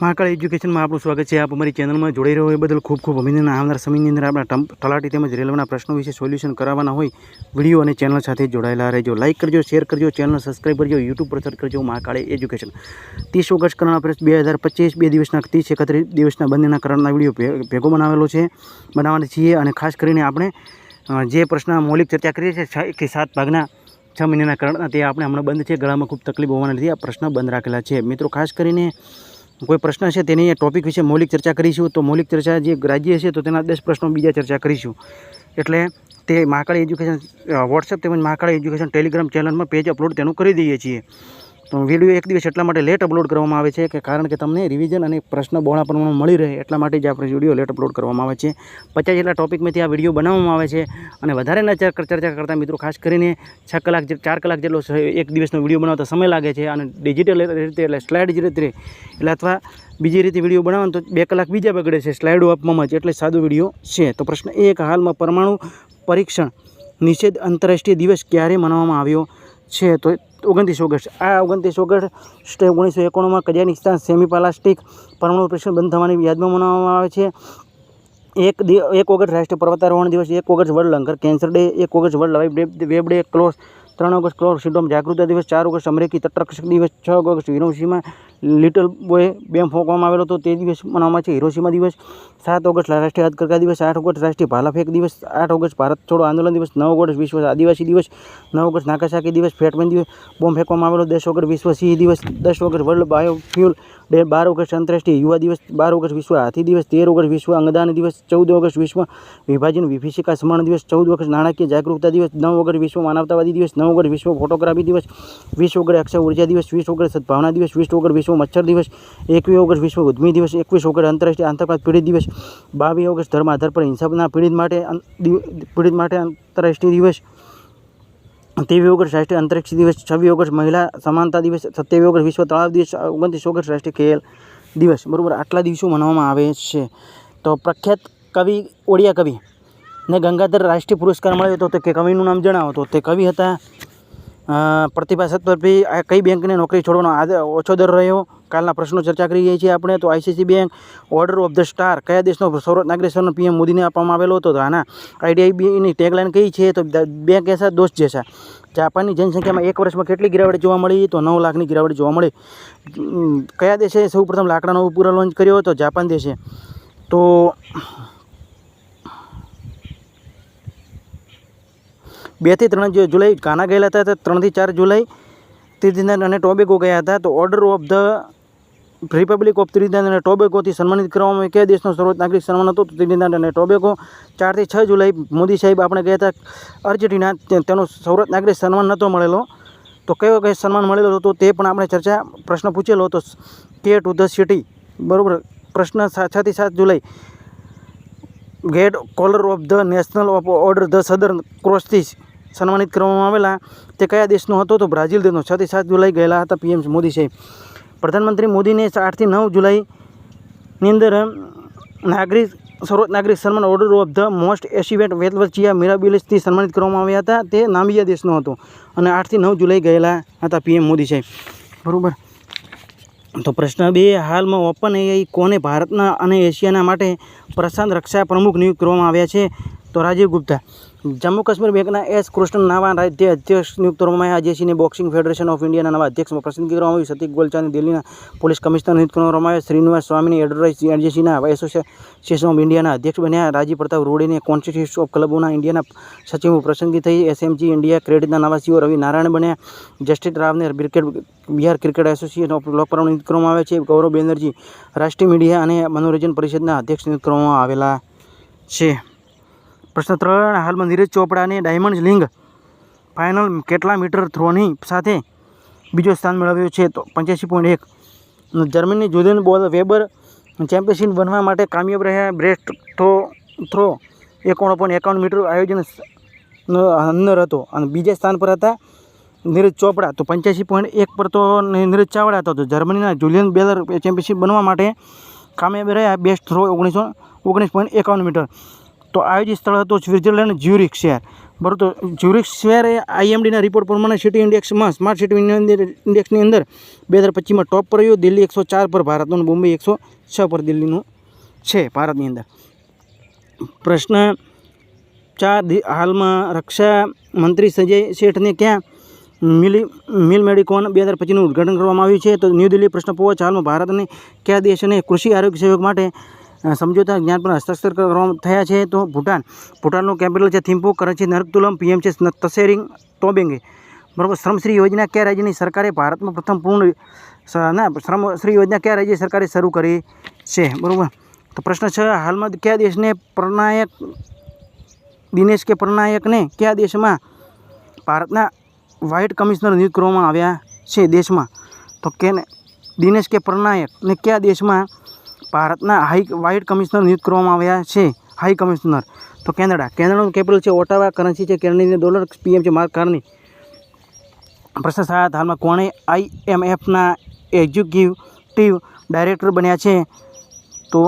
મહાકાળ એજ્યુકેશનમાં આપણું સ્વાગત છે. આપ અમારી ચેનલમાં જોડાઈ રહ્યો એ બદલ ખૂબ ખૂબ અભિનંદન. આવનાર સમયની અંદર આપણા તલાટી તેમજ રેલવેના પ્રશ્નો વિશે સોલ્યુશન કરાવવાના હોય, વીડિયો અને ચેનલ સાથે જોડાયેલા રહેજો. લાઇક કરજો, શેર કરજો ચેનલ સબસ્ક્રાઈબ કરજો, યુટ્યુબ પર સર્ચ કરજો મહાકાળે એજ્યુકેશન. ત્રીસ ઓગસ્ટ કરણા પ્રેસ બે હજાર પચીસ, બે દિવસના ત્રીસ એકત્રીસ દિવસના બંનેના કરણના વીડિયો ભેગો બનાવેલો છે. બનાવવાના છીએ અને ખાસ કરીને આપણે જે પ્રશ્ન મૌલિક ચર્ચા કરીએ છીએ, છ, એકથી સાત ભાગના છ મહિનાના કરણના તે આપણે હમણાં બંધ છે. ગળામાં ખૂબ તકલીફ હોવાના લીધે આ પ્રશ્ન બંધ રાખેલા છે. મિત્રો, ખાસ કરીને કોઈ પ્રશ્ન છે તેની ટોપિક વિશે મૌલિક ચર્ચા કરીશું. તો મૌલિક ચર્ચા જે રાજ્ય છે તો તેના દસ પ્રશ્નો બીજા ચર્ચા કરીશું. એટલે તે મહાકાળી એજ્યુકેશન વોટ્સએપ તેમજ મહાકાળી એજ્યુકેશન ટેલિગ્રામ ચેનલમાં પેજ અપલોડ તેનું કરી દઈએ છીએ. તો વીડિયો એક દિવસ એટલા માટે લેટ અપલોડ કરવામાં આવે છે કે કારણ કે તમને રિવિઝન અને પ્રશ્ન બહોળા પ્રમાણમાં મળી રહે એટલા માટે જ આપણે વીડિયો લેટ અપલોડ કરવામાં આવે છે. પચાસ જેટલા ટોપિકમાંથી આ વીડિયો બનાવવામાં આવે છે અને વધારે ન ચર્ચા કરતા મિત્રો, ખાસ કરીને છ કલાક ચાર કલાક જેટલો એક દિવસનો વીડિયો બનાવતા સમય લાગે છે અને ડિજિટલ રીતે એટલે સ્લાઇડ જ રીતે એટલે અથવા બીજી રીતે વીડિયો બનાવવાનો તો બે કલાક બીજા બગડે છે સ્લાઇડો આપવામાં જ એટલે સાદો વીડિયો છે. તો પ્રશ્ન એક, હાલમાં પરમાણુ પરીક્ષણ નિષેધ આંતરરાષ્ટ્રીય દિવસ ક્યારે મનાવવામાં આવ્યો છે? તો ઓગણત્રીસ ઓગસ્ટ. આ ઓગણત્રીસ ઓગસ્ટ ઓગણીસો એકાણુંમાં કઝાકિસ્તાન સેમી પ્લાસ્ટિક પરમાણુ પરીક્ષણ બંધ થવાની યાદમાં મનાવવામાં આવે છે. એક એક ઓગસ્ટ રાષ્ટ્રીય પર્વતારોહણ દિવસ, એક August world lung cancer day, એક August world life day, web day, close ત્રણ ઓગસ્ટ ક્લોર સિન્ડ્રોમ જાગૃતતા દિવસ, ચાર ઓગસ્ટ અમેરિકી તટરક્ષક દિવસ, છ August Hiroshima little boy bomb ફોંકવામાં આવેલો હતો. તે દિવસ મનાવવામાં છે. હિરોશીમા દિવસ, સાત ઓગસ્ટ રાષ્ટ્રીય હાથકરકા દિવસ, આઠ ઓગસ્ટ રાષ્ટ્રીય ભાલા ફેંક દિવસ, આઠ ઓગસ્ટ ભારત છોડો આંદોલન દિવસ, નવ ઓગસ્ટ વિશ્વ આદિવાસી દિવસ, નવ ઓગસ્ટ નાકાસાકી દિવસ ફેટમેન દિવસ, બોમ્બ ફેંકવામાં આવેલો, દસ ઓગસ્ટ વિશ્વ સિંહ દિવસ, દસ ઓગસ્ટ વર્લ્ડ બાયોફ્યુલ ડે બાર ઓગસ્ટ આંતરરાષ્ટ્રીય યુવા દિવસ, બાર ઓગસ્ટ વિશ્વ હાથી દિવસ, તેર ઓગસ્ટ વિશ્વ અંગદાન દિવસ, ચૌદ ઓગસ્ટ વિશ્વ વિભાજન વિભીષિકા સ્મરણ દિવસ, ચૌદ ઓગસ્ટ નાણાકીય જાગૃતતા દિવસ, નવ ઓગસ્ટ વિશ્વ માનવતાવાદી દિવસ, નવ ઓગસ્ટ વિશ્વ ફોટોગ્રાફી દિવસ, વીસ ઓગસ્ટ અક્ષય ઊર્જા દિવસ, વીસ ઓગસ્ટ સદભાવના દિવસ, વીસ ઓગસ્ટ વિશ્વ મચ્છર દિવસ, એકવીસ ઓગસ્ટ વિશ્વ ઉદ્મી દિવસ, એકવીસ ઓગસ્ટ આંતરરાષ્ટ્રીય આતંકવાદ પીડિત દિવસ, બાવીસ ઓગસ્ટ ધર્મ આધાર પર હિંસાના પીડિત માટે પીડિત માટે આંતરરાષ્ટ્રીય દિવસ ત્રેવીસ ઓગસ્ટ રાષ્ટ્રીય અંતરિક્ષ દિવસ, છવ્વીસ ઓગસ્ટ મહિલા સમાનતા દિવસ, સત્યાવીસ ઓગસ્ટ વિશ્વ તળાવ દિવસ, ઓગણત્રીસ ઓગસ્ટ રાષ્ટ્રીય ખેલ દિવસ, બરાબર, આટલા દિવસો મનાવવામાં આવે છે. તો પ્રખ્યાત કવિ, ઓડિયા કવિ ને ગંગાધર રાષ્ટ્રીય પુરસ્કાર મળ્યો હતો, તો કે કવિનું નામ જણાવો. તો તે કવિ હતા. પ્રતિભા સત્વરભી આ કઈ બેંકને નોકરી છોડવાનો આદર ઓછો દર રહ્યો? કાલના પ્રશ્નો ચર્ચા કરી રહ્યા છીએ આપણે. તો ICC bank order of the star કયા દેશનો સૌરભ નાગરેશ્વરનો પીએમ મોદીને આપવામાં આવેલો હતો? તો આના આઈડીઆઈબીની ટેગલાઇન કઈ છે? તો બેંક એસા દોસ્ત જેસા જાપાનની જનસંખ્યામાં એક વર્ષમાં કેટલી ગિરાવટ જોવા મળી? તો નવ લાખની ગિરાવટ જોવા મળી. કયા દેશે સૌ પ્રથમ લાકડાનો ઉપકરણ લોન્ચ કર્યો હતો? જાપાન દેશે. તો બેથી ત્રણ જુલાઈ ગાના ગયેલા હતા ત્રણથી ચાર જુલાઈ, તેથી અને ટોબેગો ગયા હતા. તો order of the republic of Trinidad અને ટોબેકોથી સન્માનિત કરવામાં. કયા દેશનો સર્વોચ્ચ નાગરિક સન્માન હતો તો અને ટોબેકો ચારથી છ જુલાઈ મોદી સાહેબ આપણે ગયા હતા અર્જેન્ટિના. તેનો સર્વોચ્ચ નાગરિક સન્માન નહોતો મળેલો. તો કયો કયો સન્માન મળેલો હતો તે પણ આપણે ચર્ચા પ્રશ્ન પૂછેલો હતો. કે ટુ ધ સિટી બરાબર. પ્રશ્ન છથી સાત જુલાઈ. Gate collar of the national of order the southern ક્રોસથી સન્માનિત કરવામાં આવેલા. તે કયા દેશનો હતો તો બ્રાઝિલ દેશનો. છથી સાત જુલાઈ ગયેલા હતા પીએમ મોદી સાહેબ. પ્રધાનમંત્રી મોદીને આઠથી નવ જુલાઈની અંદર નાગરિક, સર્વોચ્ચ નાગરિક સન્માન ઓર્ડર ઓફ ધ મોસ્ટ એસિવેટ વેલવચિયા મિરાબિલિસથી સન્માનિત કરવામાં આવ્યા હતા. તે નામિયા દેશનો હતો અને આઠથી નવ જુલાઈ ગયેલા હતા પીએમ મોદી સાહેબ. બરાબર? તો પ્રશ્ન બે, હાલમાં ઓપન એઆઈ કોને ભારતના અને એશિયાના માટે પ્રશાંત રક્ષા પ્રમુખ નિયુક્ત કરવામાં આવ્યા છે? તો રાજીવ ગુપ્તા. જમ્મુ કાશ્મીર બેંકના એસ કૃષ્ણ નવા રાજ્ય અધ્યક્ષ નિયુક્ત કરવામાં આવ્યા. જેસીને બોક્સિંગ ફેડરેશન ઓફ ઇન્ડિયાના નવા અધ્યક્ષમાં પસંદગી કરવામાં આવી સતીક ગોલચાની દિલ્હીના પોલીસ કમિશનર નિયુક્ત કરવામાં આવ્યા. શ્રીનિવાસ સ્વામીની એડવાઇસ એજન્સીના એસોસિએશન ઓફ ઇન્ડિયાના અધ્યક્ષ બન્યા. રાજીવ પ્રતાપ રૂડીને કોન્સ્ટિટ્યુશન ઓફ ક્લબોના ઇન્ડિયાના સચિવ પસંદગી થઈ. એસએમજી ઇન્ડિયા ક્રેડિટના નવા સીઓ રવિ નારાયણ બન્યા. Justice રાવને cricket, Bihar cricket association of લોકપરાવ નિયુક્ત કરવામાં આવ્યા છે. ગૌરવ બેનર્જી રાષ્ટ્રીય મીડિયા અને મનોરંજન પરિષદના અધ્યક્ષ નિયુક્ત કરવામાં આવેલા છે. પ્રશ્ન ત્રણ, હાલમાં નીરજ ચોપડાને ડાયમંડ લિંગ ફાઇનલ કેટલા મીટર થ્રોની સાથે બીજો સ્થાન મેળવ્યો છે? તો પંચ્યાસી પોઈન્ટ એક. જર્મનીની જુદેન બોલ વેબર ચેમ્પિયનશિપ બનવા માટે કામયાબ રહ્યા બ્રેસ્ટ થ્રો થ્રો એકોણ એકાવન મીટર આયોજન અંદર હતો. અને બીજા સ્થાન પર હતા નીરજ ચોપડા. તો પંચ્યાસી પોઈન્ટ એક પર તો નીરજ ચાવડા હતો. તો જર્મનીના જુલિયન બેલર ચેમ્પિયનશિપ બનવા માટે કામયાબ રહ્યા બેસ્ટ થ્રો ઓગણીસો, ઓગણીસ પોઈન્ટ એકાવન મીટર તો આયોજિત સ્થળ હતું સ્વિટ્ઝરલેન્ડ જ્યુરિક શહેર. બરાબર, તો જ્યુરિક એ આઈએમડીના રિપોર્ટ પ્રમાણે સિટી ઇન્ડેક્સમાં સ્માર્ટ સિટી ઇન્ડેક્સની અંદર બે હજાર પચીસમાં ટોપ પર રહ્યું, દિલ્હી એકસો ચાર પર ભારતનું બોમ્બે એકસો છ પર દિલ્હીનું છે ભારતની અંદર. પ્રશ્ન ચાર હાલમાં રક્ષા મંત્રી સંજય શેઠને ક્યાં મિલી, મિલ મેડિકોન બે હજાર પચીસનું ઉદ્ઘાટન કરવામાં આવ્યું છે? તો ન્યૂ દિલ્હી પ્રશ્ન પૂછ, હાલમાં ભારત અને કયા દેશ અને કૃષિ આરોગ્ય સહયોગ માટે સમજોતા જ્ઞાન પર હસ્તાક્ષર કરવામાં થયા છે, તો ભૂટાન. ભૂટાનનું કેપિટલ છે થિમ્પુ કરન્સી નરકતુલમ, પીએમ છે તસેરિંગ, તોબેંગે. બરાબર, શ્રમશ્રી યોજના કયા રાજ્યની સરકારે ભારતમાં પ્રથમ પૂર્ણ ના, શ્રમશ્રી યોજના કયા રાજ્ય સરકારે શરૂ કરી છે? બરાબર. તો પ્રશ્ન છે, હાલમાં કયા દેશને પ્રણાયક, દિનેશ કે પ્રણાયકને કયા દેશમાં ભારતના વ્હાઇટ કમિશનર નિયુક્ત કરવામાં આવ્યા છે દેશમાં? તો કેને, દિનેશ કે પ્રણાયકને કયા દેશમાં ભારતના હાઈ વ્હાઇટ કમિશનર નિયુક્ત કરવામાં આવ્યા છે, હાઈ કમિશનર. તો કેનેડા, કેનેડાનું કેપિટલ છે ઓટાવા, કરન્સી છે કેનેડિયન ડોલર, પીએમ છે માર્ક કારની. પ્રશ્ન સાત હાલમાં કોણે આઈએમએફના એક્ઝિક્યુટિવ ડાયરેક્ટર બન્યા છે? તો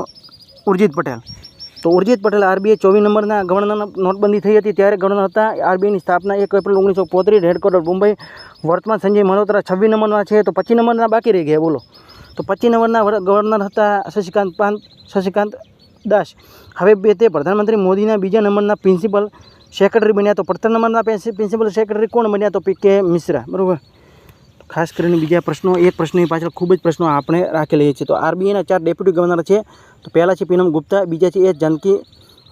ઉર્જિત પટેલ. તો ઉર્જિત પટેલ આરબીઆઈ ચોવીસ નંબરના ગવર્નર નોટબંધી થઈ હતી ત્યારે ગવર્નર હતા. આરબીઆઈની સ્થાપના એક એપ્રિલ ઓગણીસો પોત્રીસ, હેડક્વાર્ટર, મુંબઈ, વર્તમાન સંજય મલ્હોત્રા છવ્વીસ નંબરના છે. તો પચીસ નંબરના બાકી રહી ગયા, બોલો. તો પચીસ નંબરના ગવર્નર હતા શશિકાંત પાંત શશિકાંત દાસ. હવે બે તે પ્રધાનમંત્રી મોદીના બીજા નંબરના પ્રિન્સિપલ સેક્રેટરી બન્યા તો પ્રથમ નંબરના પ્રિન્સિપલ સેક્રેટરી કોણ બન્યા તો પી કે મિશ્રા, બરાબર? ખાસ કરીને બીજા પ્રશ્નો, એક પ્રશ્નની પાછળ ખૂબ જ પ્રશ્નો આપણે રાખી લઈએ છીએ તો આરબીઆઈના ચાર ડેપ્યુટી ગવર્નર છે. તો પહેલા છે પીનમ ગુપ્તા, બીજા છે એ જાનકી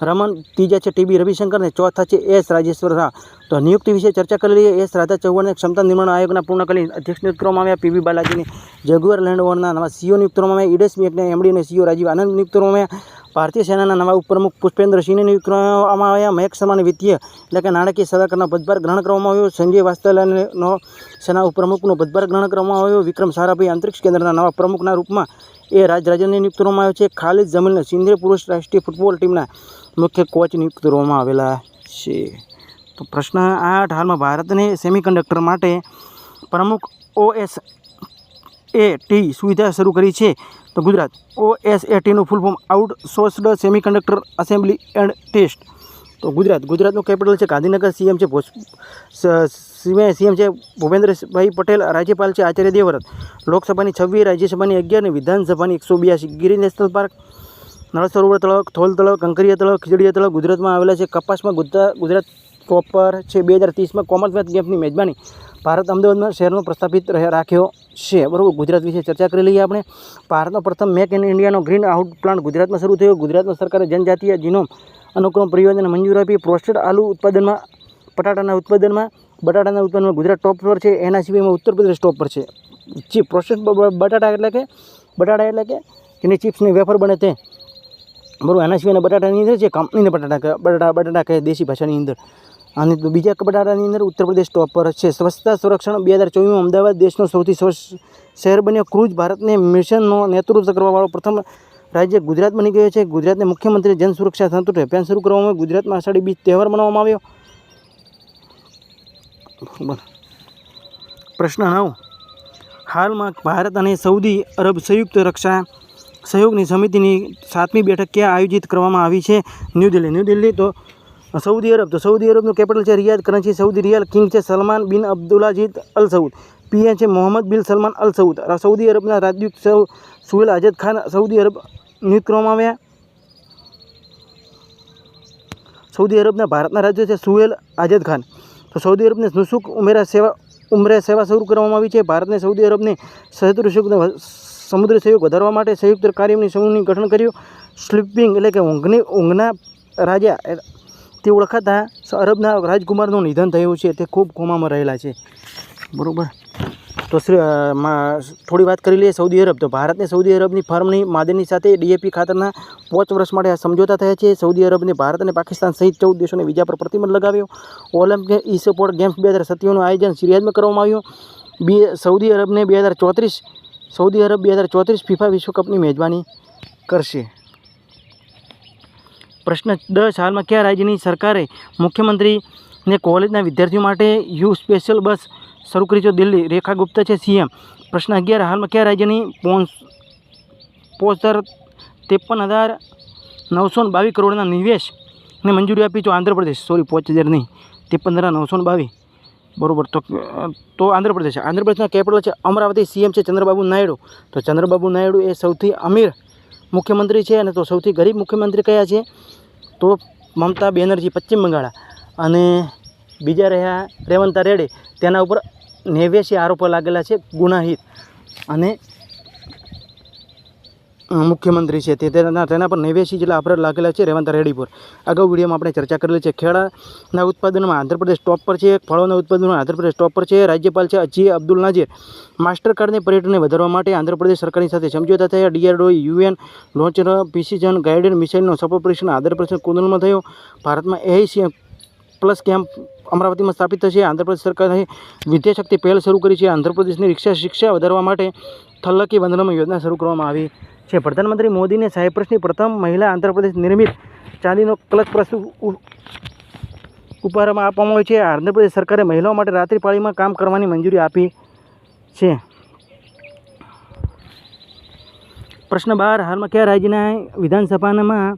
રમન ત્રીજા છે ટીબી રવિશંકર અને ચોથા છે એસ રાજેશ્વર રાહ તો નિયુક્તિ વિશે ચર્ચા કરેલી એસ રાધા ચૌહાણને ક્ષમતા નિર્માણ આયોગના પૂર્ણકાલીન અધ્યક્ષ નિયુક્ત કરવામાં આવ્યા. પીવી બાલાજીને જગુઆર લેન્ડ ઓવરના નવા સીઓ નિયુક્ત કરવામાં આવ્યા. ઈડેસ મેકને એમડી સીઓ રાજીવ આનંદ નિયુક્ત કરવામાં આવ્યા. ભારતીય સેનાના નવા ઉપપ્રમુખ પુષ્પેન્દ્ર સિંહને નિયુક્ત કરવામાં આવ્યા. મહેક શર્માને વિત્તીય એટલે કે નાણાકીય સલાહકારનો પદભાર ગ્રહણ કરવામાં આવ્યો. સંજય વાસ્તવલાનો સેના ઉપપ્રમુખનો પદભાર ગ્રહણ કરવામાં આવ્યો. વિક્રમ સારાભાઈ અંતરિક્ષ કેન્દ્રના નવા પ્રમુખના રૂપમાં એ રાજરાજનને નિયુક્ત કરવામાં આવ્યો છે. ખાલિદ જમીલને સિંધે પુરુષ રાષ્ટ્રીય ફૂટબોલ ટીમના મુખ્ય કોચ નિયુક્ત કરવામાં આવેલા છે. તો પ્રશ્ન આઠ, હાલમાં ભારતને સેમિકન્ડક્ટર માટે પ્રમુખ ઓએસ એ ટી સુવિધા શરૂ કરી છે. તો Gujarat OS A ટીનું full form outsourced semiconductor assembly and test તો ગુજરાત, ગુજરાતનું કેપિટલ છે ગાંધીનગર સીએમ છે સીએમ છે ભૂપેન્દ્રભાઈ પટેલ, રાજ્યપાલ છે આચાર્ય દેવવ્રત. લોકસભાની છવ્વીસ, રાજ્યસભાની અગિયાર અને વિધાનસભાની એકસો બ્યાસી ગીરી નેશનલ પાર્ક નળ સરોવર તળાવ થોલ તળાવ કંકરિયા તળાવ ખીજડીયા તળાવ ગુજરાતમાં આવેલા છે. કપાસમાં ગુજરાત ટોપર છે. બે હજાર ત્રીસમાં કોમનવેલ્થ ગેમ્સની મેજબાની ભારત અમદાવાદમાં શહેરનો પ્રસ્થાપિત રાખ્યો છે. બરાબર, ગુજરાત વિશે ચર્ચા કરી લઈએ આપણે. ભારતનો પ્રથમ મેક ઇન ઇન્ડિયાનો ગ્રીન આઉટ પ્લાન્ટ ગુજરાતમાં શરૂ થયો. ગુજરાતમાં સરકારે જનજાતીય જીનોમ અનુક્રમ પરિયોજના મંજૂર આપી. પ્રોસ્ટેડ આલુ ઉત્પાદનમાં બટાટાના ઉત્પાદનમાં બટાટાના ઉત્પાદનમાં ગુજરાત ટોપ પર છે. એના સિવાયમાં ઉત્તર પ્રદેશ ટોપ પર છે. ચીપ પ્રોસેસ બટાટા એટલે કે, બટાટા એટલે કે, જેની ચિપ્સની વેફર બને તે. બરાબર, એના સિવાયના બટાટાની અંદર છે કંપનીના બટાટા બટાટા બટાટા કહે દેશી ભાષાની અંદર. અને બીજા બટાટાની અંદર ઉત્તર પ્રદેશ ટોપ પર છે. સ્વચ્છતા સંરક્ષણ બે હજાર ચોવીસમાં અમદાવાદ દેશનો સૌથી સ્વચ્છ શહેર બન્યો. ક્રૂઝ ભારતને મિશનનો નેતૃત્વ કરવાવાળો પ્રથમ રાજ્ય ગુજરાત બની ગયો છે. ગુજરાતને મુખ્યમંત્રી જન સુરક્ષા સંતુષ્ટ અભિયાન શરૂ કરવામાં આવ્યું. ગુજરાતમાં આષાઢી બીજ તહેવાર મનાવવામાં આવ્યો. પ્રશ્ન નવ. હાલમાં ભારત અને સૌદી અરબ સંયુક્ત રક્ષા સહયોગની સમિતિની સાતમી બેઠક ક્યાં આયોજિત કરવામાં આવી છે? ન્યૂ દિલ્હી. ન્યૂ દિલ્હી તો સૌદી અરબ. તો સૌદી અરબનું કેપિટલ છે Riyadh currency. Saudi riyal king છે સલમાન બિન અબ્દુલાજીદ અલ સઉદ. પીએ છે મોહમ્મદ બિન સલમાન અલ સઉદ. સૌદી અરબના રાજદૂત સૌ સુહેલ આઝાદ ખાન સૌદી અરબ નિયુક્ત કરવામાં આવ્યા. સૌદી અરબના ભારતના રાજ્ય છે સુહેલ આઝાદ ખાન. તો સૌદી અરબને નુસુક ઉમેરા સેવા, ઉમરે સેવા શરૂ કરવામાં આવી છે. ભારતને સૌદી અરબને સહયોગ સમુદ્ર સહયોગ વધારવા માટે સંયુક્ત કાર્યની સમૂહની ગઠન કર્યું. સ્લીપિંગ એટલે કે ઊંઘની, ઊંઘના રાજા તે ઓળખાતા અરબના રાજકુમારનું નિધન થયું છે. તે ખૂબ કોમામાં રહેલા છે. બરાબર? તો થોડી વાત કરી લઈએ સૌદી અરબ. તો ભારતને સૌદી અરબની ફર્મની માદની સાથે ડીએપી ખાતરના પાંચ વર્ષ માટે આ સમજોતા થયા છે. સૌદી અરબને ભારત અને પાકિસ્તાન સહિત ચૌદ દેશોને વિઝા પર પ્રતિબંધ લગાવ્યો. ઓલિમ્પિક ઈ સ્પોર્ટ ગેમ્સ બે હજાર સત્યોનું આયોજન સિરિયાદમાં કરવામાં આવ્યું. બે સૌદી અરબને બે હજાર ચોત્રીસ સૌદી અરબ બે હજાર ચોત્રીસ ફિફા વિશ્વકપની મેજબાની કરશે. પ્રશ્ન દસ હાલમાં કયા રાજ્યની સરકારે મુખ્યમંત્રીને કોલેજના વિદ્યાર્થીઓ માટે યુ સ્પેશિયલ બસ શરૂ કરી છે? દિલ્હી. રેખા ગુપ્તા છે, સીએમ. પ્રશ્ન અગિયાર, હાલમાં કયા રાજ્યની પોચ ત્રેપન હજાર નવસો બાવીસ કરોડના નિવેશને મંજૂરી આપી છે? આંધ્રપ્રદેશ. સોરી પોચ હજાર નહીં. ત્રેપન હજાર નવસો બાવીસ. બરોબર. તો તો આંધ્રપ્રદેશ આંધ્રપ્રદેશના કેપિટલ છે અમરાવતી. સીએમ છે ચંદ્રબાબુ નાયડુ. તો ચંદ્રબાબુ નાયડુ એ સૌથી અમીર મુખ્યમંત્રી છે અને તો સૌથી ગરીબ મુખ્યમંત્રી કયા છે? તો મમતા બેનર્જી, પશ્ચિમ બંગાળ અને બીજા રહ્યા રેવંતા રેડ્ડી. તેના ઉપર નેવ્યાસી આરોપો લાગેલા છે ગુનાહિત. અને મુખ્યમંત્રી છે તેના તેના પર નેવ્યાસી જેટલા અપરાધ લાગેલા છે રેવંત રેડ્ડી પર અગાઉ વિડીયોમાં આપણે ચર્ચા કરેલી છે ખેડાના ઉત્પાદનમાં આંધ્રપ્રદેશ ટોપ પર છે, ફળોના ઉત્પાદનમાં આંધ્રપ્રદેશ ટોપ પર છે, રાજ્યપાલ છે અજી અબ્દુલ નાજીર. માસ્ટર કાર્ડને પર્યટનને વધારવા માટે આંધ્રપ્રદેશ સરકારની સાથે સમજોતા થયા. DRDO, UN launcher precision guided મિસાઇલનો સફળ પરીક્ષણ આંધ્રપ્રદેશ કુંદનમાં થયો. ભારતમાં એઆઈસી પ્લસ કેમ્પ અમરાવતીમાં સ્થાપિત થશે. આંધ્રપ્રદેશ સરકારે વિદ્યાશક્તિ પહેલ શરૂ કરી છે. આંધ્રપ્રદેશની રિક્ષા શિક્ષા વધારવા માટે થલ્લકી વંદનમ યોજના શરૂ કરવામાં આવી છે. પ્રધાનમંત્રી મોદીને સાયપ્રસની પ્રથમ મહિલા આંધ્રપ્રદેશ નિર્મિત ચાંદીનો કલશ પ્રસ્તુ ઉ- ઉપહારમાં આપવામાં આવ્યો છે. આંધ્રપ્રદેશ સરકારે મહિલાઓ માટે રાત્રિ પાળીમાં કામ કરવાની મંજૂરી આપી છે. પ્રશ્ન બાર, હાલમાં કયા રાજ્યના વિધાનસભામાં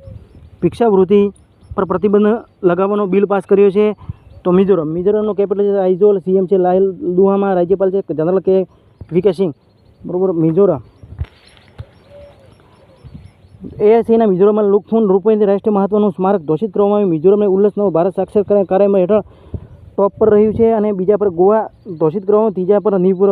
ભિક્ષાવૃત્તિ પર પ્રતિબંધ લગાવવાનો બિલ પાસ કર્યો છે? તો મિઝોરમ, મિઝોરમનો કેપિટલ છે આઇઝોલ, સીએમ છે લાલ દુહામાં, રાજ્યપાલ છે જનરલ કે, વી સિંહ. બરાબર, મિઝોરમ. એઆઈસીના મિઝોરમમાં લુકથુન રૂપેન્દ્ર રાષ્ટ્રીય મહત્વનું સ્મારક ઘોષિત કરવામાં આવ્યું. મિઝોરમને ઉલ્લસનો ભારત સાક્ષર કાર્યક્રમ હેઠળ ટોપ પર રહ્યું છે અને બીજા પર ગોવા ઘોષિત કરવામાં ત્રીજા પર નિપુર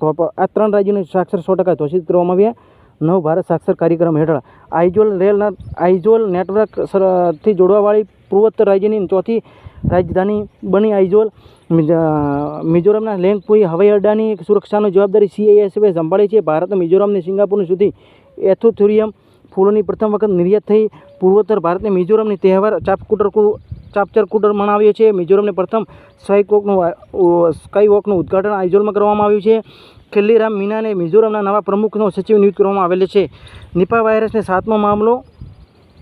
ટોપ આ ત્રણ રાજ્યોને સાક્ષર સો ટકા ઘોષિત કરવામાં આવ્યા. નવ ભારત સાક્ષર કાર્યક્રમ હેઠળ આઇઝોલ રેલના આઇઝોલ નેટવર્કથી જોડવાવાળી પૂર્વોત્તર રાજ્યની ચોથી રાજધાની બની આઇઝોલ. મિઝોરમના લેંગપુઈ હવાઈ અડ્ડાની સુરક્ષાની જવાબદારી સીઆઈએસએફે સંભાળી છે. ભારત મિઝોરમને સિંગાપુર સુધી એથોથુરિયમ ફૂલોની પ્રથમ વખત નિર્યાત થઈ પૂર્વોત્તર ભારતને મિઝોરમની તહેવાર ચાપકુટર ચાપચર કુટર મનાવ્યો છે. મિઝોરમને પ્રથમ સ્કાયકોકનું સ્કાયવોકનું ઉદ્ઘાટન આઇઝોલમાં કરવામાં આવ્યું છે. ખેલ્લીરામ મીનાને મિઝોરમના નવા પ્રમુખનો સચિવ નિયુક્ત કરવામાં આવેલ છે. નિપા વાયરસને સાતમો મામલો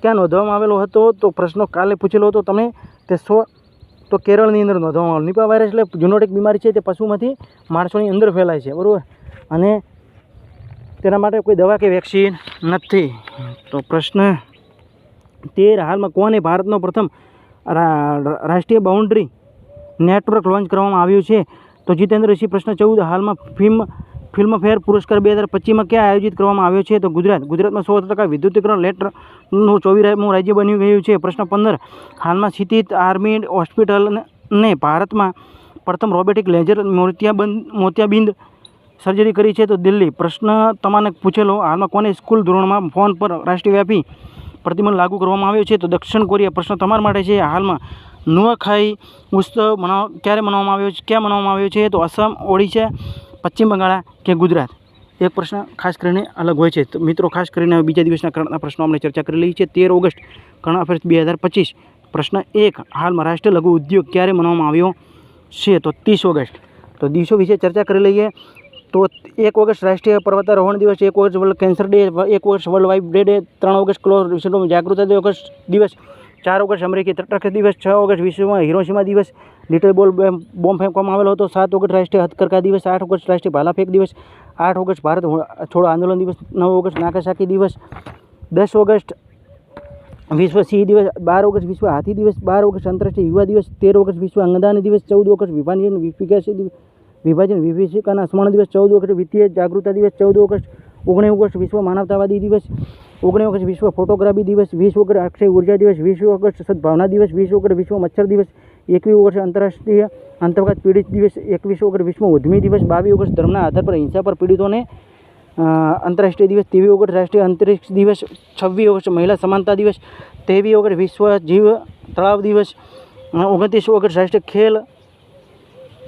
ક્યાં નોંધવામાં આવેલો હતો? તો પ્રશ્નો કાલે પૂછેલો હતો તમે તે સો તો કેરળની અંદર નોંધવામાં આવેલો. નિપા વાયરસ એટલે જુનોટિક બીમારી છે. તે પશુમાંથી માણસોની અંદર ફેલાય છે. બરાબર? અને તેના માટે કોઈ દવા કે વેક્સિન નથી. તો પ્રશ્ન તેર, હાલમાં કોને ભારતનો પ્રથમ રાષ્ટ્રીય બાઉન્ડ્રી નેટવર્ક લોન્ચ કરવામાં આવ્યું છે? તો જીતેન્દ્રસિંહ પ્રશ્ન ચૌદ, હાલમાં ફિલ્મ ફિલ્મફેર પુરસ્કાર બે હજાર પચીસમાં ક્યાં આયોજિત કરવામાં આવ્યો છે? તો ગુજરાત. ગુજરાતમાં સો ટકા વિદ્યુતીકરણ લેટરનું ચોવીસમું રાજ્ય બની ગયું છે. પ્રશ્ન પંદર, હાલમાં સ્થિત આર્મી હોસ્પિટલને ભારતમાં પ્રથમ રોબોટિક લેઝર મોતિયાબંધ, મોતિયાબિંદ સર્જરી કરી છે તો દિલ્હી. પ્રશ્ન તમને પૂછેલો, હાલમાં કોને સ્કૂલ ધોરણમાં ફોન પર રાષ્ટ્રવ્યાપી પ્રતિબંધ લાગુ કરવામાં આવ્યો છે? તો દક્ષિણ કોરિયા, પ્રશ્ન તમારા માટે છે, હાલમાં નુઆખાઈ ઉત્સવ મનાવ, ક્યારે મનાવવામાં આવ્યો છે? ક્યાં મનાવવામાં આવ્યો છે? તો અસમ ઓડિશા, પશ્ચિમ બંગાળ કે ગુજરાત? એક પ્રશ્ન ખાસ કરીને અલગ હોય છે. તો મિત્રો, ખાસ કરીને બીજા દિવસના કરંટના પ્રશ્નો આપણે ચર્ચા કરી લઈએ છીએ. તેર ઓગસ્ટ કરંટ અફેર્સ બે હજાર પચીસ. પ્રશ્ન એક, હાલમાં રાષ્ટ્રીય લઘુ ઉદ્યોગ ક્યારે મનાવવામાં આવ્યો છે? તો ત્રીસ ઓગસ્ટ. તો દિવસો વિશે ચર્ચા કરી લઈએ. તો એક ઓગસ્ટ રાષ્ટ્રીય પર્વતારોહણ દિવસ, એક ઓગસ્ટ વર્લ્ડ કેન્સર ડે એક August world wife day day ત્રણ ઓગસ્ટ ક્લોર વિશ્વમાં જાગૃતતા ઓગસ્ટ દિવસ, ચાર ઓગસ્ટ અમેરિકી તટરક્ષ દિવસ, છ ઓગસ્ટ વિશ્વમાં હિરોશીમા દિવસ લિટલ બોલ બોમ્બ ફેંકવામાં આવેલો હતો, સાત ઓગસ્ટ રાષ્ટ્રીય હથકરકા દિવસ, આઠ ઓગસ્ટ રાષ્ટ્રીય ભાલા ફેંક દિવસ, આઠ ઓગસ્ટ ભારત છોડો આંદોલન દિવસ, નવ ઓગસ્ટ નાકાસાકી દિવસ, દસ ઓગસ્ટ વિશ્વ સિંહ દિવસ, બાર ઓગસ્ટ વિશ્વ હાથી દિવસ, બાર ઓગસ્ટ આંતરરાષ્ટ્રીય યુવા દિવસ, તેર ઓગસ્ટ વિશ્વ અંગદાન દિવસ, ચૌદ ઓગસ્ટ વિભાજન વિકાસી દિવસ વિભાજન વિભીષિકાના સ્મરણ દિવસ ચૌદ ઓગસ્ટ વિત્તીય જાગૃતતા દિવસ ચૌદ ઓગસ્ટ, ઓગણીસ ઓગસ્ટ વિશ્વ માનવતાવાદી દિવસ, ઓગણીસ ઓગસ્ટ વિશ્વ ફોટોગ્રાફી દિવસ, વીસ ઓગસ્ટ અક્ષય ઊર્જા દિવસ, વીસ ઓગસ્ટ સદભાવના દિવસ, વીસ ઓગસ્ટ વિશ્વ મચ્છર દિવસ, એકવીસ ઓગસ્ટ આંતરરાષ્ટ્રીય આંતરઘાત પીડિત દિવસ, એકવીસ ઓગસ્ટ વિશ્વ ઉધમી દિવસ, બાવીસ ઓગસ્ટ ધર્મના આધાર પર હિંસા પર પીડિતોને આંતરરાષ્ટ્રીય દિવસ, ત્રેવીસ ઓગસ્ટ રાષ્ટ્રીય અંતરિક્ષ દિવસ, છવ્વીસ ઓગસ્ટ મહિલા સમાનતા દિવસ, ત્રેવીસ ઓગસ્ટ વિશ્વ જીવ તળાવ દિવસ ઓગણત્રીસ ઓગસ્ટ રાષ્ટ્રીય ખેલ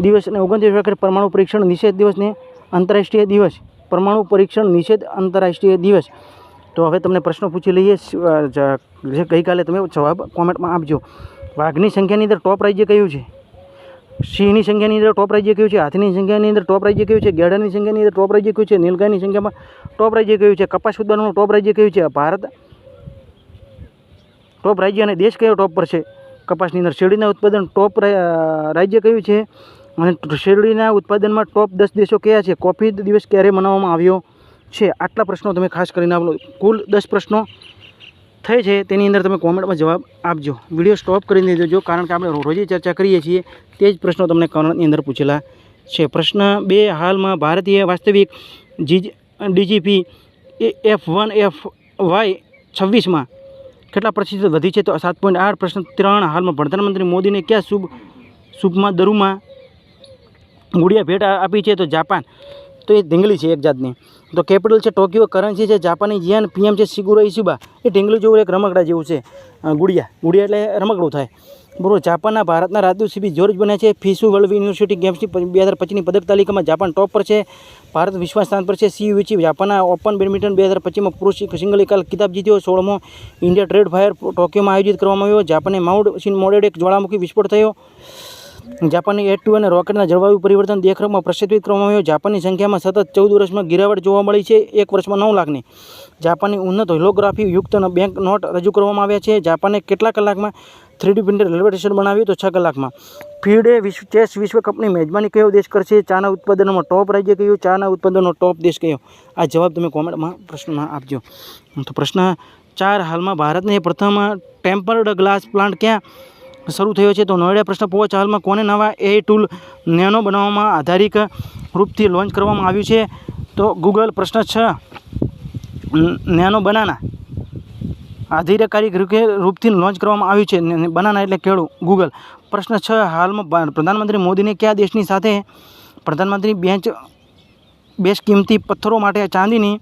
દિવસ અને ઓગણત્રીસ વખત પરમાણુ પરીક્ષણ નિષેધ દિવસને આંતરરાષ્ટ્રીય દિવસ, પરમાણુ પરીક્ષણ નિષેધ આંતરરાષ્ટ્રીય દિવસ. તો હવે તમને પ્રશ્નો પૂછી લઈએ. જ- ગઈકાલે તમે જવાબ કોમેન્ટમાં આપજો. વાઘની સંખ્યાની અંદર ટોપ રાજ્ય કયું છે? સિંહની સંખ્યાની અંદર ટોપ રાજ્ય કયું છે? હાથીની સંખ્યાની અંદર ટોપ રાજ્ય કયું છે? ગેડાની સંખ્યાની અંદર ટોપ રાજ્ય કયું છે? નીલગાયની સંખ્યામાં ટોપ રાજ્ય કયું છે? કપાસ ઉત્પાદનનું ટોપ રાજ્ય કયું છે? ભારત ટોપ રાજ્ય અને દેશ કયો ટોપ પર છે? કપાસની અંદર શેરડીના ઉત્પાદન ટોપ રાજ્ય કયું છે? અને શેરડીના ઉત્પાદનમાં ટોપ દસ દેશો કયા છે? કોફી દિવસ ક્યારે મનાવવામાં આવ્યો છે? આટલા પ્રશ્નો તમે ખાસ કરીને આપો. કુલ દસ પ્રશ્નો થઈ છે. તેની અંદર તમે કોમેન્ટમાં જવાબ આપજો. વીડિયો સ્ટોપ કરી દેજો કારણ કે આપણે રોજે ચર્ચા કરીએ છીએ તે જ પ્રશ્નો તમને કમેન્ટની અંદર પૂછેલા છે. પ્રશ્ન બે, હાલમાં ભારતીય વાસ્તવિક જી, DGP A F one, F Y છવ્વીસમાં કેટલા પ્રતિશત વધી છે? તો સાત પોઈન્ટ આઠ, પ્રશ્ન ત્રણ, હાલમાં પ્રધાનમંત્રી મોદીને ક્યાં શુભ, શુભમાં દરુમાં ગુડિયા ભેટ આપી છે તો જાપાન. તો એ ઢીંગલી છે એક જાતની. તો કેપિટલ છે ટોક્યો કરન્સી છે જાપાની યન પીએમ છે સિગુરો ઇસુબા એ ઢીંગલી જેવું એક રમકડા જેવું છે ગુડિયા. ગુડિયા એટલે રમકડું થાય. બરોબર, જાપાનના ભારતના રાજદૂત જોર્જ બન્યા છે. ફિસુ વર્લ્ડ યુનિવર્સિટી ગેમ્સની બે હજાર પચીસની પદક તાલિકામાં જાપાન ટોપ પર છે. ભારત વિશ્વના સ્થાન પર છે. સી યુચી જાપાનના ઓપન બેડમિન્ટન બે હજાર પચીસમાં પુરુષ સિંગલ એકાલ કિતાબ જીત્યો. સોળમો ઇન્ડિયા ટ્રેડ ફાયર ટોક્યોમાં આયોજિત કરવામાં આવ્યો. જાપાને માઉન્ટ સિન મોડેડ એક જ્વાળામુખી વિસ્ફોટ થયો. જાપાનની એટ ટુ અને રોકેટના જળવાયુ પરિવર્તન દેખરેખમાં પ્રસિદ્ધિત કરવામાં આવ્યો. જાપાનની સંખ્યામાં સતત ચૌદ વર્ષમાં ગિરાવટ જોવા મળી છે. એક વર્ષમાં નવ લાખની. જાપાનની ઉન્નત હોલોગ્રાફી યુક્ત બેંક નોટ રજૂ કરવામાં આવ્યા છે. જાપાને કેટલા કલાકમાં થ્રીડી પ્રિન્ટર રેલવે સ્ટેશન બનાવ્યું તો છ કલાકમાં. ફીડે વિશ્વ, ચેસ વિશ્વ કપની મેજબાની કયો દેશ કરશે? ચાના ઉત્પાદનોમાં ટોપ રાજ્ય કયું? ચાના ઉત્પાદનનો ટોપ દેશ કયો? આ જવાબ તમે કોમેન્ટમાં પ્રશ્નમાં આપજો. તો પ્રશ્ન ચાર હાલમાં ભારતને પ્રથમ ટેમ્પર્ડ ગ્લાસ પ્લાન્ટ ક્યાં? શરૂ થયો છે. તો નોઈડા પ્રશ્ન પોચ હાલમાં કોને નવા એ ટૂલ નેનો બનાવવામાં આધારિત રૂપથી લોન્ચ કરવામાં આવ્યું છે? તો ગૂગલ પ્રશ્ન છ. નેનો બનાના આધિકારિક રૂપે રૂપથી લોન્ચ કરવામાં આવ્યું છે. બનાના એટલે કેળું. ગૂગલ પ્રશ્ન છ. હાલમાં પ્રધાનમંત્રી મોદીને કયા દેશની સાથે પ્રધાનમંત્રી બેંચ, બેશ કિંમતી પથ્થરો માટે ચાંદીની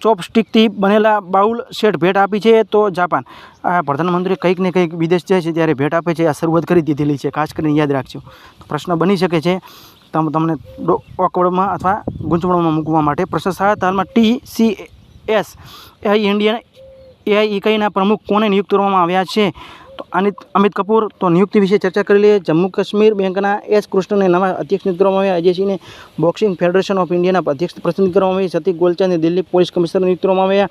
ચોપસ્ટિકથી બનેલા બાઉલ સેટ ભેટ આપી છે તો જાપાન. આ પ્રધાનમંત્રી કંઈક ને કંઈક વિદેશ જાય છે ત્યારે ભેટ આપે છે, આ શરૂઆત કરી દીધેલી છે. ખાસ કરીને યાદ રાખજો. પ્રશ્ન બની શકે છે, તમ, તમને ઓકવડમાં અથવા ગૂંચવણમાં મૂકવા માટે પ્રશ્ન સાત હાલમાં T C S, AI Indian AI ઇકાઈના પ્રમુખ કોને નિયુક્ત કરવામાં આવ્યા છે? તો અનિત, અમિત કપૂર, તો નિયુક્તિ વિશે ચર્ચા કરી લઈએ. જમ્મુ કાશ્મીર બેંકના એસ કૃષ્ણને નવા અધ્યક્ષ નિયુક્ત કરવામાં આવ્યા. અજયસિંહને બોક્સિંગ ફેડરેશન ઓફ ઇન્ડિયાના અધ્યક્ષ પસંદ કરવામાં આવી સતીક ગોલચાંદને દિલ્હી પોલીસ કમિશનર નિયુક્ત કરવામાં આવ્યા.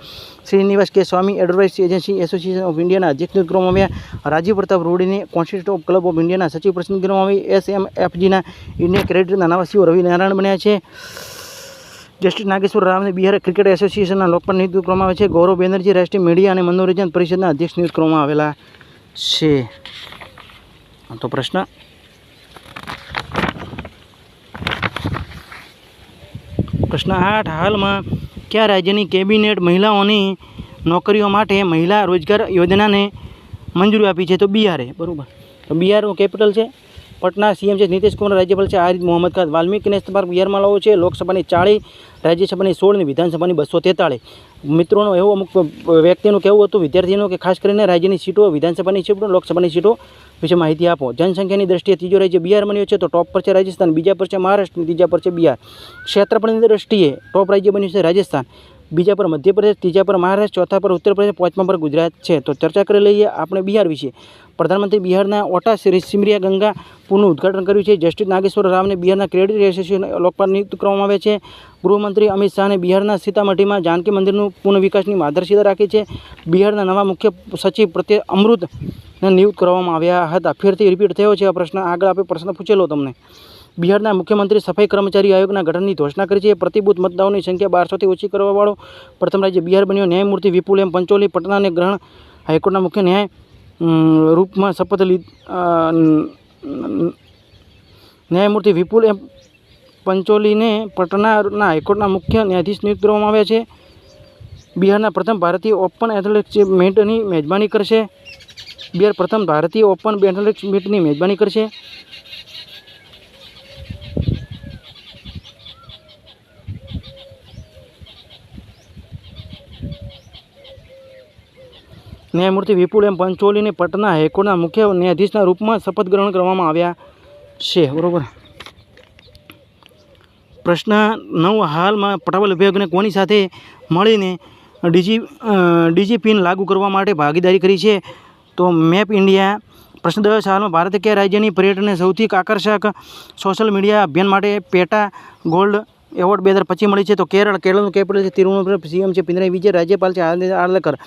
Srinivas K. Swami, advice agency association of ઇન્ડિયાના અધ્યક્ષ નિયુક્ત કરવામાં આવ્યા. રાજીવ પ્રતાપ રૂડીને કોન્સ્ટિટ્યુટ ઓફ ક્લબ ઓફ ઇન્ડિયાના સચિવ પસંદ કરવામાં આવી. એસ એમ એફજીના ઇન્ડિયન ક્રેડિટના નવા સીઓ રવિ નારાયણ બન્યા છે. જસ્ટિસ નાગેશ્વર રાવને બિહાર ક્રિકેટ એસોસિએશનના લોકપાલ નિયુક્ત કરવામાં આવે છે. ગૌરવ બેનર્જી, રાષ્ટ્રીય મીડિયા અને મનોરંજન પરિષદના અધ્યક્ષ નિયુક્ત કરવામાં આવેલા છે તો પ્રશ્ન પ્રશ્ન આઠ હાલમાં કયા રાજ્યની કેબિનેટ મહિલાઓની નોકરીઓ માટે મહિલા રોજગાર યોજનાને મંજૂરી આપી છે તો બિહારે બરાબર તો બિહારનું કેપિટલ છે પટના સીએમ છે નીતિશ કુમાર રાજ્યપાલ છે આરિદ મોહમ્મદ ખાન. વાલ્મીકી નેશનલ પાર્ક બિહારમાં છે, લોકસભાની ચાળીસ રાજ્યસભાની સોળ અને વિધાનસભાની બસો તેતાળીસ. મિત્રોનો એવું અમુક વ્યક્તિનું કહેવું હતું, વિદ્યાર્થીનું કે ખાસ કરીને રાજ્યની સીટો, વિધાનસભાની સીટો, લોકસભાની સીટો વિશે માહિતી આપો. જનસંખ્યાની દ્રષ્ટિએ ત્રીજો રાજ્ય બિહાર બન્યો છે, તો ટોપ પર છે રાજસ્થાન, બીજા પર છે મહારાષ્ટ્ર ત્રીજા પર છે બિહાર. ક્ષેત્રફળની દ્રષ્ટિએ ટોપ રાજ્ય બન્યું છે રાજસ્થાન. બીજા પર મધ્યપ્રદેશ, ત્રીજા પર મહારાષ્ટ્ર, ચોથા પર ઉત્તર પ્રદેશ પાંચમા પર ગુજરાત છે. તો ચર્ચા કરી લઈએ આપણે બિહાર વિશે. પ્રધાનમંત્રી બિહારના ઓટા શ્રી સિમરિયા ગંગા પુલનું ઉદ્ઘાટન કર્યું છે. જસ્ટિસ નાગેશ્વર રાવને બિહારના ક્રેડિટ એસોસિએશન લોકપાલ નિયુક્ત કરવામાં આવે છે. ગૃહમંત્રી અમિત શાહને બિહારના સીતામઢીમાં જાનકી મંદિરનું પુનઃવિકાસની વિકાસની માર્ગદર્શિકા રાખી છે. બિહારના નવા મુખ્ય સચિવ પ્રત્યે અમૃત નિયુક્ત કરવામાં આવ્યા હતા. ફેરથી રિપીટ થયો છે આ પ્રશ્ન. આગળ આપણે પ્રશ્ન પૂછેલો તમને. બિહારના મુખ્યમંત્રી સફાઈ કર્મચારી આયોગના ગઠનની ઘોષણા કરી છે. પ્રતિબુદ્ધ મતદારોની સંખ્યા બારસોથી ઓછી કરવાવાળો. પ્રથમ રાજ્ય બિહાર બન્યો. ન્યાયમૂર્તિ વિપુલ એમ પંચોલી, પટનાને ગ્રહણ હાઈકોર્ટના મુખ્ય ન્યાય રૂપમાં શપથ લીધ ન્યાયમૂર્તિ વિપુલ એમ પંચોલીને પટનાના હાઈકોર્ટના મુખ્ય ન્યાયાધીશ નિયુક્ત કરવામાં આવ્યા છે. બિહારના પ્રથમ ભારતીય ઓપન એથ્લેટિક્સ મીટની મેજબાની કરશે. બિહાર પ્રથમ ભારતીય ઓપન એથ્લેટિક્સ મીટની મેજબાની કરશે. ન્યાયમૂર્તિ વિપુલ એમ પંચોલીને પટના હાઈકોર્ટના મુખ્ય ન્યાયાધીશના રૂપમાં શપથ ગ્રહણ કરવામાં આવ્યા છે બરાબર પ્રશ્ન નવ હાલમાં પટાવલ વિભાગને કોની સાથે મળીને ડીજી ડીજીપીન લાગુ કરવા માટે ભાગીદારી કરી છે તો મેપ ઇન્ડિયા પ્રશ્ન દસ હાલમાં ભારત કયા રાજ્યની પર્યટનને સૌથી આકર્ષક સોશિયલ મીડિયા અભિયાન માટે પેટા ગોલ્ડ એવોર્ડ બે હજાર પચીસ મળી છે. તો કેરળ, કેરળનું કેપિટલ છે તિરુવનંતપુરમ સીએમ છે પિનરાઈ વિજય, રાજ્યપાલ છે આર- આર્લેકર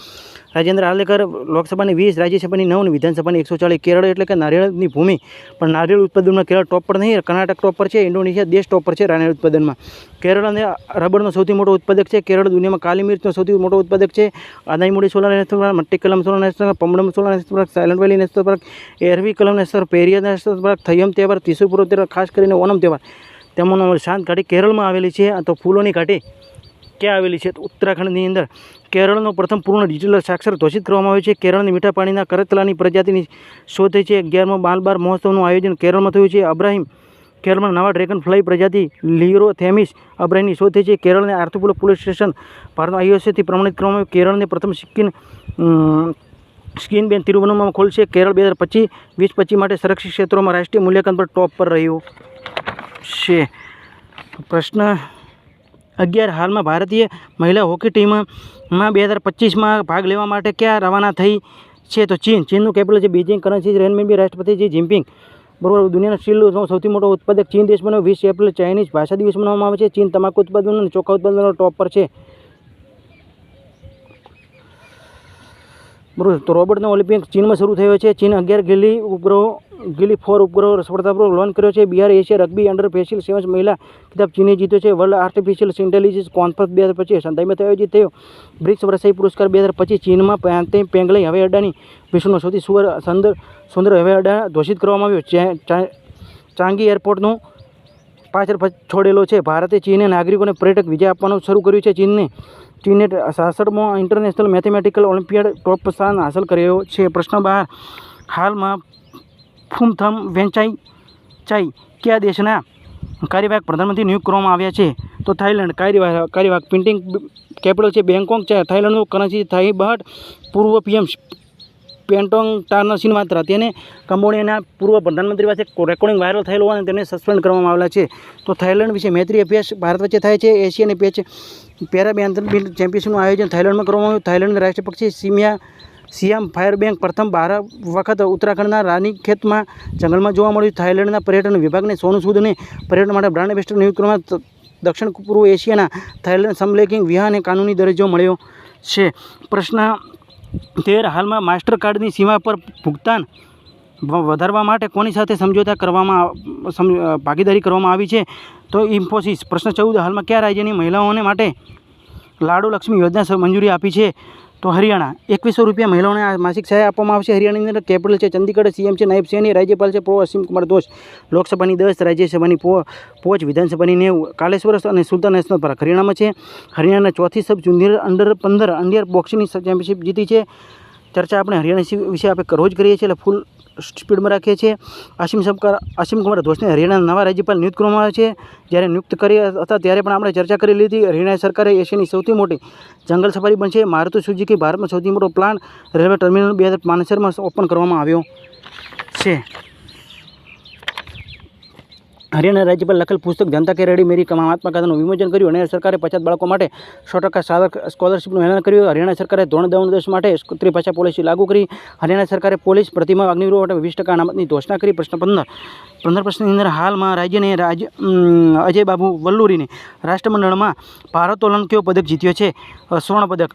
રાજેન્દ્ર આર્લેકર લોકસભાની વીસ, રાજ્યસભાની નવ અને વિધાનસભાની એકસો ચાલીસ. કેરળ એટલે કે નારિયેળની ભૂમિ. પણ નારિયેળ ઉત્પાદનમાં કેરળ ટોપ પર નહીં, કર્ણાટક ટોપ પર છે, ઇન્ડોનેશિયા દેશ ટોપ પર છે નારિયેળ ઉત્પાદનમાં. કેરળ અને રબરનો સૌથી મોટો ઉત્પાદક છે. કેરળ દુનિયામાં કાલી મિર્ચનો સૌથી મોટો ઉત્પાદક છે. Anaimudi solar national park મટ્ટીકલમ solar national park, Pambadum solar national park, silent valley national park, Eravikulam national Periyar national park, Theyyam તહેવાર ત્રિશુપુરો તહેવાર, ખાસ કરીને ઓનમ તહેવાર. તેમાંનો શાંત ઘાટી કેરળમાં આવેલી છે. તો ફૂલોની ઘાટી ક્યાં આવેલી છે? તો ઉત્તરાખંડની અંદર કેરળનો પ્રથમ પૂર્ણ ડિજિટલ સાક્ષર ઘોષિત કરવામાં આવ્યો છે. કેરળની મીઠા પાણીના કરતલાની પ્રજાતિની શોધ છે. અગિયારમો બાલબાર મહોત્સવનું આયોજન કેરળમાં થયું છે. અબ્રાહિમ કેરળમાં નવા ડ્રેગન ફ્લાય પ્રજાતિ લીરો થેમિસ અબ્રાહિમની શોધ થઈ છે. કેરળને આર્થુપુલ પોલીસ સ્ટેશન ભારતના આઈઓસીથી પ્રમાણિત કરવામાં આવ્યું. કેરળને પ્રથમ સ્કીન સ્કીન બેન તિરુવનંતપુરમમાં ખોલશે કેરળ બે હજાર પચીસ, વીસ પચીસ માટે સંરક્ષિત ક્ષેત્રોમાં રાષ્ટ્રીય મૂલ્યાંકન પર ટોપ પર રહ્યું. છે. પ્રશ્ન અગિયાર. હાલમાં ભારતીય મહિલા હોકી ટીમમાં બે હજાર પચીસમાં ભાગ લેવા માટે ક્યાં રવાના થઈ છે? તો ચીન. ચીનનું કેપિટલ છે બીજિંગ કરન્સી રેનમિનબી રાષ્ટ્રપતિ જી જિનપિંગ. બરોબર. દુનિયાનો સ્ટીલનો સૌથી મોટો ઉત્પાદક ચીન દેશ બન્યો વીસ એપ્રિલ ચાઇનીઝ ભાષા દિવસ મનાવવામાં આવે છે. ચીન તમાકુ ઉત્પાદન અને ચોખા ઉત્પાદનનો ટોપ પર છે. બરોબર તો રોબર્ટનો ઓલિમ્પિક ચીનમાં શરૂ થયો છે. ચીન અગિયાર ગિલી ઉપગ્રહો, ગિલી ફોર ઉપગ્રહો સફળતાપૂર્વક લોન્ચ કર્યો છે. બિહાર, એશિયા રગ્બી અંડર ફેશિયલ સેવન્સ મહિલા ખિતાબ ચીને જીત્યો છે. વર્લ્ડ આર્ટિફિશિયલ ઇન્ટેલિજન્સ કોન્ફરન્સ બે હજાર પચીસ સંતાઈમાં આયોજિત થયો. બ્રિક્સ વરસાઈ પુરસ્કાર બે હજાર પચીસ ચીનમાં પાંતે પેંગલાઈ હવાઈ અડ્ડાની વિશ્વનો સૌથી સુવર સુંદર સુંદર હવાઈ અડ્ડા ઘોષિત કરવામાં આવ્યો. ચાંગી એરપોર્ટનું પાછળ છોડેલો છે. ભારતે ચીને નાગરિકોને પર્યટક વિઝા આપવાનું શરૂ કર્યું છે. ચીનને ચીને સાસઠમાં ઇન્ટરનેશનલ મેથેમેટિકલ ઓલિમ્પિયાડ ટોપ સ્થાન હાંસલ કર્યો છે. પ્રશ્ન બહાર હાલમાં ફૂમથમ વેંચાઈ ચાઈ કયા દેશના કાર્યવાહક પ્રધાનમંત્રી નિયુક્ત કરવામાં આવ્યા છે? તો થાઈલેન્ડ કાર્યવાહક કાર્યવાહક પ્રિન્ટિંગ કેપિટલ છે બેંકોક છે. થાઈલેન્ડનું કરન્સી થાઈ બહાટ, પૂર્વ પીએમ પેન્ટોંગ ટાર્નસિન માત્ર તેને કંબોડિયાના પૂર્વ પ્રધાનમંત્રી પાસે રેકોર્ડિંગ વાયરલ થયેલું અને તેને સસ્પેન્ડ કરવામાં આવેલા છે. તો થાઈલેન્ડ વિશે મૈત્રી અભ્યાસ ભારત વચ્ચે થાય છે. એશિયાની પેચ પેરા બેડમિન્ટન ચેમ્પિયનશીપનું આયોજન થાઈલેન્ડમાં કરવામાં આવ્યું. થાઈલેન્ડના રાષ્ટ્રીય પક્ષી સિમિયા સિયામ ફાયર બેંક પ્રથમ બાર વખત ઉત્તરાખંડના રાનીખેતમાં જંગલમાં જોવા મળ્યું. થાઈલેન્ડના પર્યટન વિભાગને સોનું સૂદને પર્યટન માટે બ્રાન્ડ એમ્બેસેડર નિયુક્ત કરવામાં દક્ષિણ પૂર્વ એશિયાના થાઈલેન્ડ સમલેખિંગ વિહાને કાનૂની દરજ્જો મળ્યો છે. પ્રશ્ન તેર, હાલમાં માસ્ટર કાર્ડની સીમા પર ભુગતાન વધારવા માટે કોની સાથે સમજોતા કરવામાં ભાગીદારી કરવામાં આવી છે? તો ઇન્ફોસિસ, પ્રશ્ન ચૌદ, હાલમાં કયા રાજ્યની મહિલાઓને માટે લાડુ લક્ષ્મી યોજના મંજૂરી આપી છે? તો હરિયાણા, એકવીસો રૂપિયા મહિલાઓને આ માસિક સહાય આપવામાં આવશે. હરિયાણાની અંદર કેપિટલ છે ચંદીગઢ, સીએમ છે નાયબ સિંહની રાજ્યપાલ છે પ્રો અસીમ કુમાર દોષ લોકસભાની દસ, રાજ્યસભાની પો, પોચ, વિધાનસભાની નેવું. કાલેશ્વર અને સુલતાન નેશનલ પાર્ક હરિયાણામાં છે. હરિયાણાના ચોથી સબ જુનિયર અંડર પંદર અંડિયર બોક્સિંગની ચેમ્પિયનશિપ જીતી છે. ચર્ચા આપણે હરિયાણા વિશે આપણે રોજ કરીએ છીએ એટલે ફૂલ સ્પીડમાં રાખીએ છીએ અસીમ સરકાર અસીમ કુમાર ધોષને હરિયાણાના નવા રાજ્યપાલ નિયુક્ત કરવામાં આવે છે. જ્યારે નિયુક્ત કરી હતા ત્યારે પણ આપણે ચર્ચા કરી લીધી. હરિયાણા સરકારે એશિયાની સૌથી મોટી જંગલ સફારી બનશે મારુતિ સુઝુકી ભારતમાં સૌથી મોટો પ્લાન્ટ રેલવે ટર્મિનલ બે હજાર ઓપન કરવામાં આવ્યો છે. હરિયાણા રાજ્યપાલ લખેલ પુસ્તક જનતા કે રેડી મેરી મહાત્મા ગાંધીનું વિમોચન કર્યું અને સરકારે પછાત બાળકો માટે સો ટકા સ્કોલરશીપનું એલાન કર્યું. હરિયાણા સરકારે ધોરણ દવન દસ માટે ત્રિભાષા પોલિસી લાગુ કરી. હરિયાણા સરકારે પોલીસ પ્રતિમા અગ્નિવીરો માટે વીસ ટકા અનામતની ઘોષણા કરી. પ્રશ્ન પંદર. પંદર પ્રશ્નની અંદર હાલમાં રાજ્યને રાજ્ય અજય બાબુ વલ્લુરીને રાષ્ટ્રમંડળમાં ભારતોલન કયો પદક જીત્યો છે. સ્વર્ણ પદક.